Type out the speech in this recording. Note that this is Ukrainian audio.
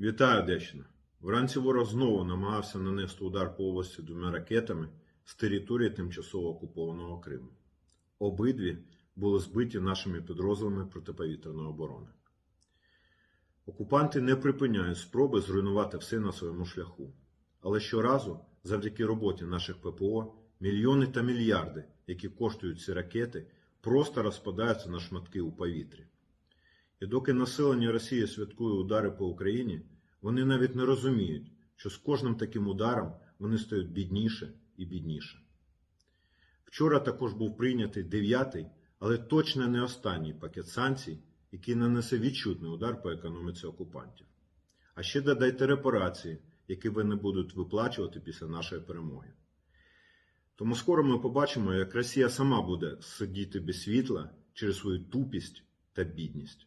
Вітаю, Одещина. Вранці ворог знову намагався нанести удар по області двома ракетами з території тимчасово окупованого Криму. Обидві були збиті нашими підрозділами протиповітряної оборони. Окупанти не припиняють спроби зруйнувати все на своєму шляху. Але щоразу, завдяки роботі наших ППО, мільйони та мільярди, які коштують ці ракети, просто розпадаються на шматки у повітрі. І доки населення Росії святкує удари по Україні, вони навіть не розуміють, що з кожним таким ударом вони стають бідніше і бідніше. Вчора також був прийнятий дев'ятий, але точно не останній пакет санкцій, який нанесе відчутний удар по економіці окупантів. А ще додайте репарації, які вони будуть виплачувати після нашої перемоги. Тому скоро ми побачимо, як Росія сама буде сидіти без світла через свою тупість та бідність.